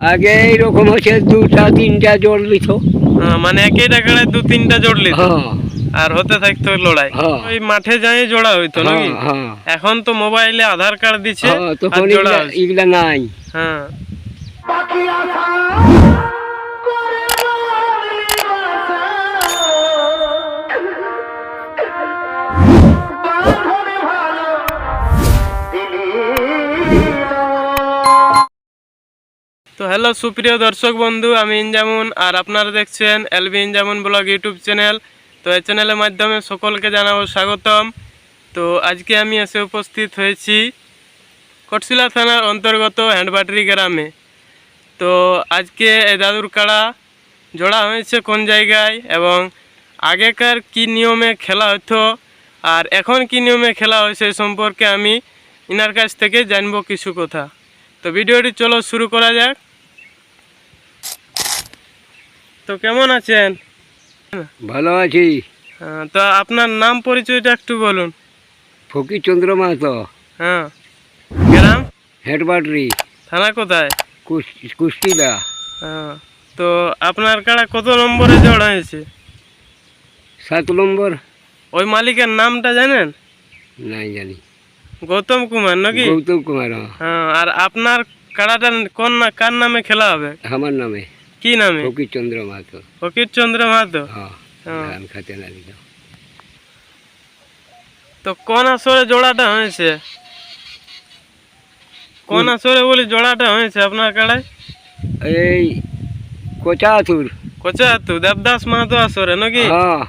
আগে এইরকম হচ্ছে দুটা তিনটা জোর দিত হ্যাঁ, মানে একই টাকায় দু তিনটা জোর লিত আর হতে থাকতো লড়াই। হ্যাঁ। ওই মাঠে যাই জোড়া হইতো নাকি? হ্যাঁ হ্যাঁ। এখন তো মোবাইলে আধার কার্ড দিছে হ্যাঁ, আর জোড়া। এগুলা নাই। হ্যাঁ। তো হ্যালো সুপ্রিয় দর্শক বন্ধু, আমি ইনজামুন, আর আপনারা দেখছেন LB Injamun blog YouTube channel. তো এই চ্যানেলের মাধ্যমে সকলকে জানাব স্বাগতম। তো আজকে আমি এসে উপস্থিত হয়েছি কটশিলা থানার অন্তর্গত হ্যান্ডবাটারি গ্রামে। তো আজকে এই দাদুর কাড়া জোড়া হয়েছে কোন জায়গায় এবং আগেকার কি নিয়মে খেলা হতো আর এখন কি নিয়মে খেলা হয় সেই সম্পর্কে আমি ইনার কাছ থেকে জানব কিছু কথা। তো ভিডিওটি চলো শুরু করা যাক। তো কেমন আছেন? ভালো আছি। হ্যাঁ, তো আপনার নাম পরিচয়টা একটু বলুন। ফকির চন্দ্র মাহাতো। হ্যাঁ। গ্রাম? হেডবাটরি। থানা কোথায়? কুষ্টিলা হ্যাঁ তো আপনার কাড়া কত নম্বরে জড় হয়েছে? সাত নম্বর। ওই মালিকের নামটা জানেন? নাই জানি। গৌতম কুমার নাকি? গৌতম কুমার হ্যাঁ, হ্যাঁ আর আপনার কাড়াটা কোন না কার নামে খেলা হবে? আমার নামে। কি নামে? ফকির চন্দ্র মাহাতো। ফকির চন্দ্র মাহাতো? হ্যাঁ হ্যাঁ। ধান খাতে দিল তো কোন আসরে জোড়াটা হয়েছে? কোন আসরে বলি জোড়াটা হয়েছে আপনার কাড়ায়? এই কোচা আতুর কোচা তো দেবদাস মাহাতো আসরে নাকি? হ্যাঁ।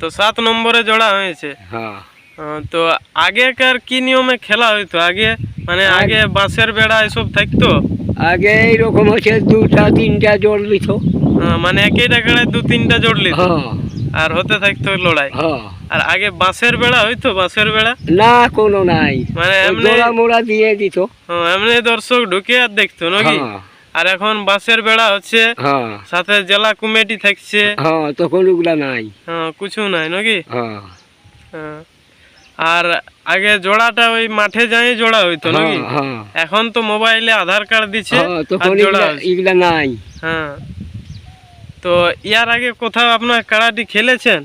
তো সাত নম্বরে জোড়া হয়েছে। হ্যাঁ। হ্যাঁ, তো আগেকার কি নিয়মে খেলা হইতো? আগে মানে আগে বাঁশের বেড়া এসব থাকতো? আগে এইরকম হচ্ছে দুটা তিনটা জল দিত হ্যাঁ, মানে একই টাকায় দু তিনটা জড়লি হ্যাঁ। আর হতে থাকতো লড়াই? হ্যাঁ। আর আগে বাঁশের বেড়া হইতো বাঁশের বেড়া? না কোনো নাই। মানে এমনি মোড়া দিয়ে দিত এমনি দর্শক ঢুকে আর দেখতো নাকি? আর এখন বাঁশের বেড়া হচ্ছে সাথে জেলা কমিটি থাকছে। হ্যাঁ তখন ওগুলা নাই। হ্যাঁ কিছু নাই নাকি? হ্যাঁ। আর আগে জোড়াটা ওই মাঠে যাই জোড়া হইতো নাকি? হ্যাঁ। হ্যাঁ এখন তো মোবাইলে আধার কার্ড দিচ্ছে হ্যাঁ, এগুলা নাই। হ্যাঁ। তো ইয়ার আগে কোথাও আপনার কারাটি খেলেছেন?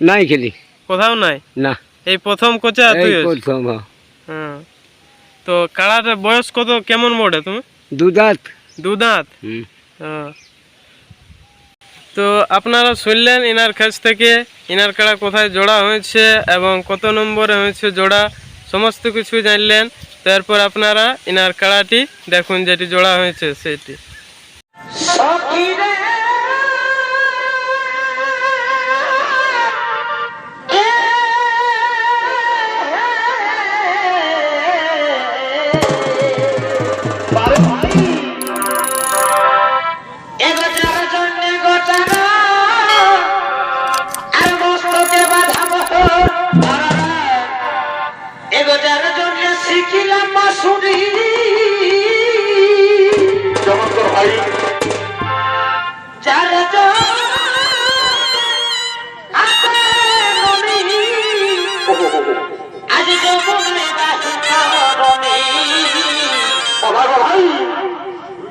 নাই খেলি। কোথাও নাই? না। এই প্রথম কোচা তুই প্রথম হ্যাঁ। হ্যাঁ। তো কাড়াটার বয়স কত কেমন মোড়ে তুমি? দুধাত দু দাঁত হুম। হ্যাঁ। তো আপনারা শুনলেন ইনার কাছ থেকে, ইনার কাড়া কোথায় জোড়া হয়েছে এবং কত নম্বরে হয়েছে জোড়া, সমস্ত কিছু জানলেন। তারপর আপনারা ইনার কাড়াটি দেখুন, যেটি জোড়া হয়েছে, সেটি।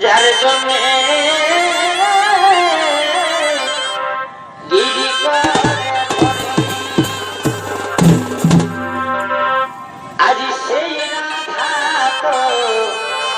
जर तुम्हें